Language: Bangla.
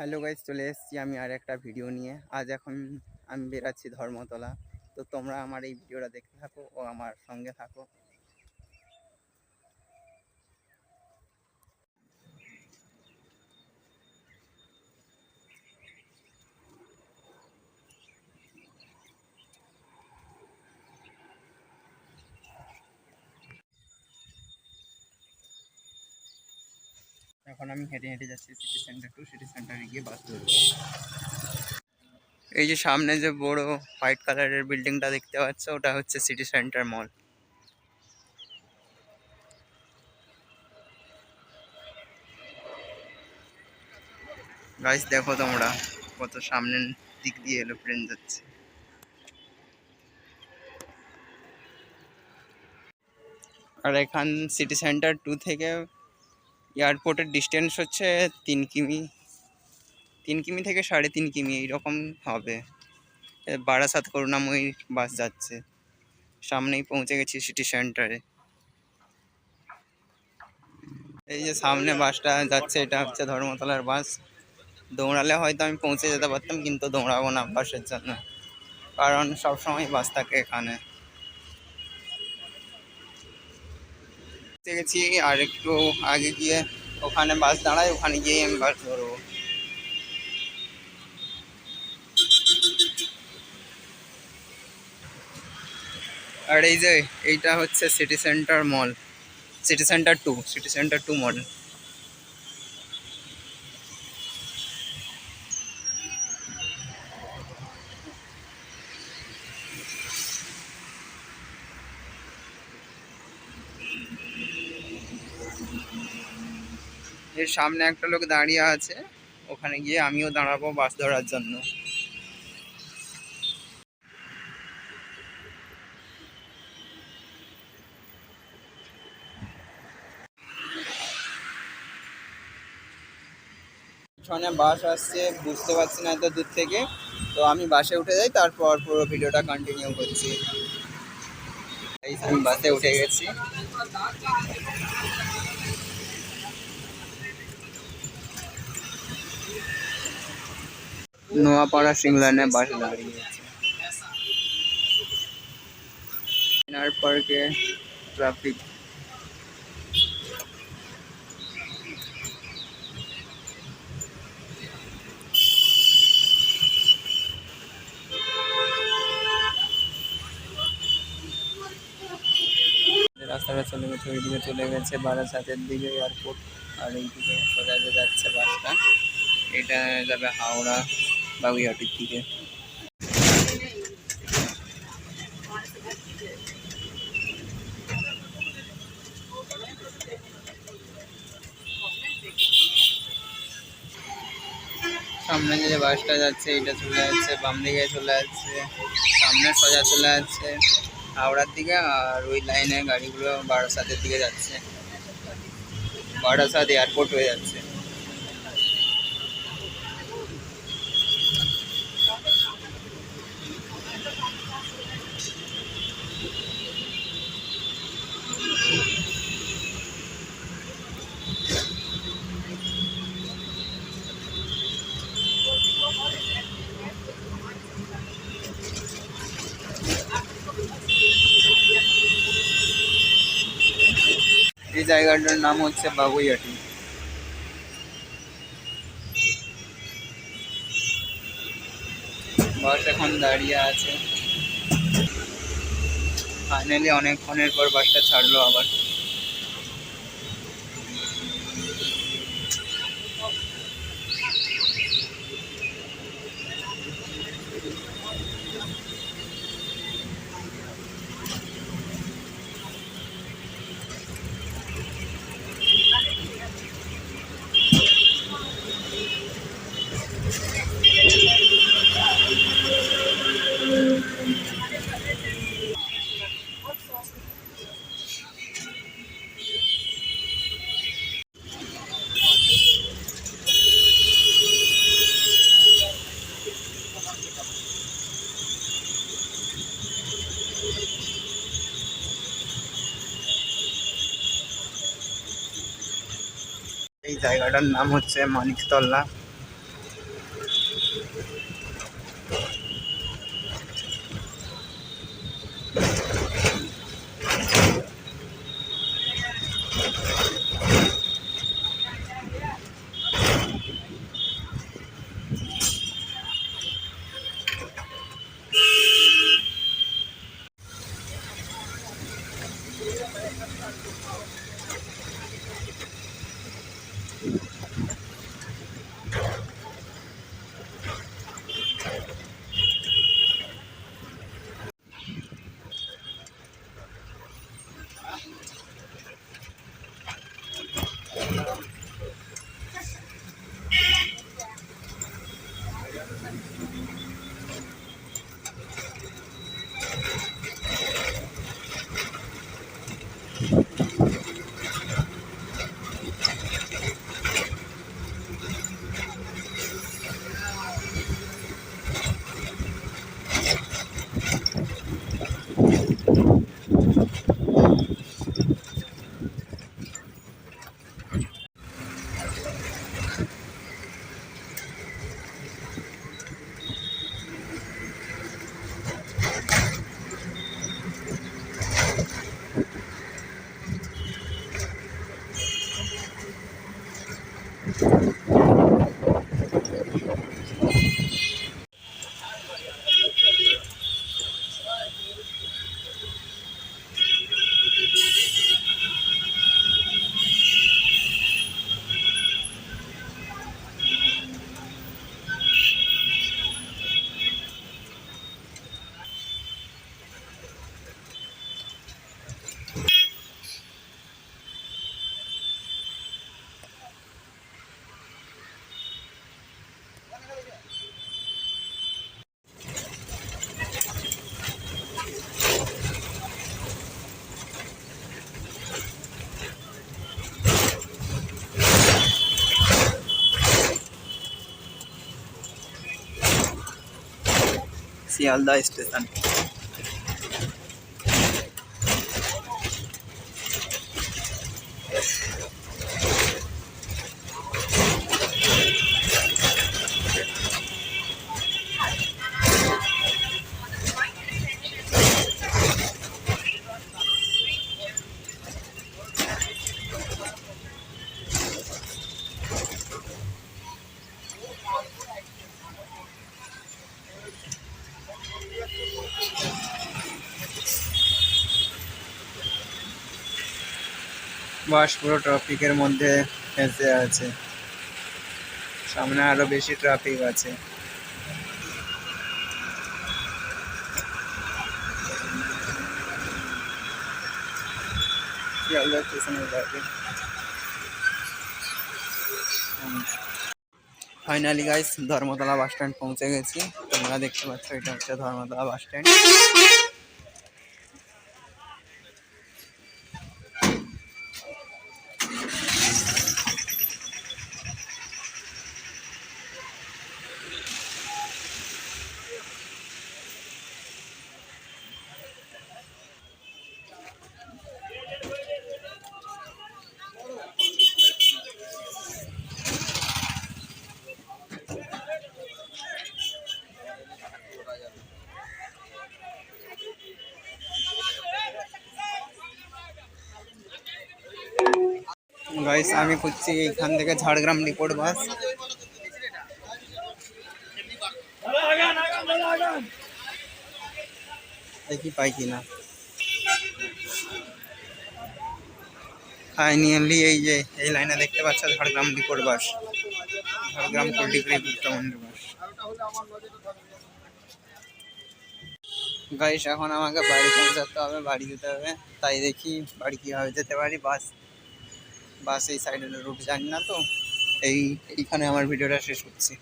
হ্যালো গাইজ চলে এসেছি আমি আর একটা ভিডিও নিয়ে। আজ এখন আমি বেরাচ্ছি ধর্মতলা। তো তোমরা আমার এই ভিডিওটা দেখতে থাকো ও আমার সঙ্গে থাকো। এখন আমি হেঁটে হেঁটে যাচ্ছি সিটি সেন্টার টু সিটি সেন্টারে গিয়ে বাস ধরবো। এই যে সামনে যে বড় হোয়াইট কালারের বিল্ডিংটা দেখতে পাচ্ছ, ওটা হচ্ছে সিটি সেন্টার মল গাইস দেখো তোমরা কত সামনের দিক দিয়ে এরোপ্লেন যাচ্ছে। আর এখান সিটি সেন্টার টু থেকে এয়ারপোর্টের ডিস্টেন্স হচ্ছে তিন কিমি তিন কিমি থেকে সাড়ে তিন কিমি, এইরকম হবে। বারাসাত করুণাময়ী বাস যাচ্ছে। সামনেই পৌঁছে গেছি সিটি সেন্টারে এই যে সামনে বাসটা যাচ্ছে, এটা হচ্ছে ধর্মতলার বাস। দৌড়ালে হয়তো আমি পৌঁছে যেতে পারতাম, কিন্তু দৌড়াবো না বাসের জন্য। কারণ সবসময় বাস থাকে এখানে। পৌঁছে গেছি, আর একটু আগে গিয়ে ওখানে বাস দাঁড়ায়, ওখানে গিয়ে আমি বাস ধরবো। আর এই যে, এইটা হচ্ছে city centre mall city centre two city centre two mall এর সামনে একটা লোক দাঁড়িয়ে আছে, ওখানে গিয়ে আমিও দাঁড়াবো বাস ধরার জন্য। পিছনে বাস আসছে, বুঝতে পারছি না এত দূর থেকে। তো আমি বাসে উঠে যাই, তারপর পুরো ভিডিওটা কন্টিনিউ করছি। আমি বাসে উঠে গেছি। নোয়াপাড়া সিংলানে বাস দাঁড়িয়ে পার্কে ট্রাফিক। রাস্তাটা চলে গেছে, ওইদিকে চলে গেছে বারাসাতের দিকে এয়ারপোর্ট আর এইদিকে সোজা যাচ্ছে বাসটা, এটা যাবে হাওড়া। বাগুইহাটির দিকে সামনে যে বাসটা যাচ্ছে এটা চলে যাচ্ছে বাম দিকে চলে যাচ্ছে সামনে সোজা চলে যাচ্ছে হাওড়ার দিকে আর ওই লাইনে গাড়িগুলো বারাসাতের দিকে যাচ্ছে বারাসাত এয়ারপোর্ট হয়ে যাচ্ছে জায়গাটার নাম হচ্ছে বাগুইয়াটি। বাস এখন দাঁড়িয়ে আছে। ফাইনালি অনেকক্ষণের পর বাসটা ছাড়লো আবার। জায়গাটার নাম হচ্ছে মানিকতলা। শিয়ালদা স্টেশন বাস পুরো ট্রাফিকের মধ্যে ফেঁসে আছে। সামনে আরও বেশি ট্রাফিক আছে। Finally guys Dharmatala bus stand পৌঁছে গেছি। তোমরা দেখতে পাচ্ছ, এটা হচ্ছে ধর্মতলা বাস স্ট্যান্ড গাইস, আমি খুঁজছি এখান থেকে ঝাড়গ্রাম রিপোর্ট বাস। দেখি পাই কিনা। ফাইনালি এই যে, এই লাইনে দেখতে পাচ্ছ Jhargram report bus. Jhargram Gupta bus. Guys, এখন আমাকে বাড়ি পৌঁছাতে হবে, বাড়ি যেতে হবে। তাই দেখি বাড়ি কীভাবে যেতে পারি, বাস বাস এই সাইডের রুট জানি না তো। এই এইখানে আমার ভিডিওটা শেষ করছি।